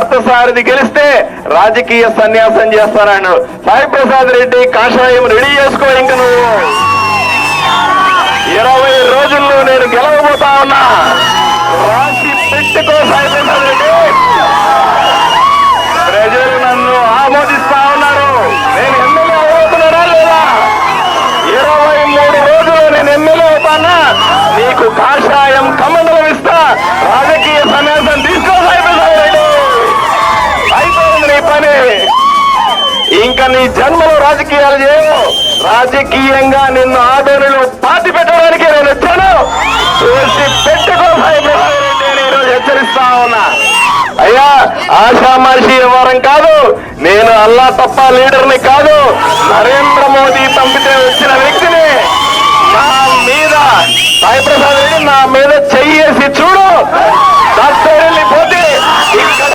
పార్థసారథి గెలిస్తే రాజకీయ సన్యాసం చేస్తానన్నాడు. సాయి ప్రసాద్ రెడ్డి కాషాయం రెడీ చేసుకో ఇంక నువ్వు. ఇరవై రోజుల్లో నేను గెలవబోతా ఉన్నా. రాసి పెట్టుకో సాయి ప్రసాద్ రెడ్డి. ప్రజలు నన్ను ఆమోదిస్తా ఉన్నారు. నేను ఎమ్మెల్యే అవుతున్నారా లేదా? ఇరవై మూడు రోజులు నేను ఎమ్మెల్యే అవుతానా? నీ జన్మలో రాజకీయాలు చేయవు. రాజకీయంగా నిన్ను ఆదరణలో పాతి పెట్టడానికి నేను వచ్చాను. చూసి పెట్టుకో నేను ఈరోజు హెచ్చరిస్తా ఉన్నా. అయ్యా ఆషామాషి వ్యవహారం కాదు. నేను అల్లా తప్ప లీడర్ని కాదు. నరేంద్ర మోదీ పంపితే వచ్చిన వ్యక్తిని నా మీద సాయి ప్రసాద్ రెడ్డి నా మీద చెయ్యేసి చూ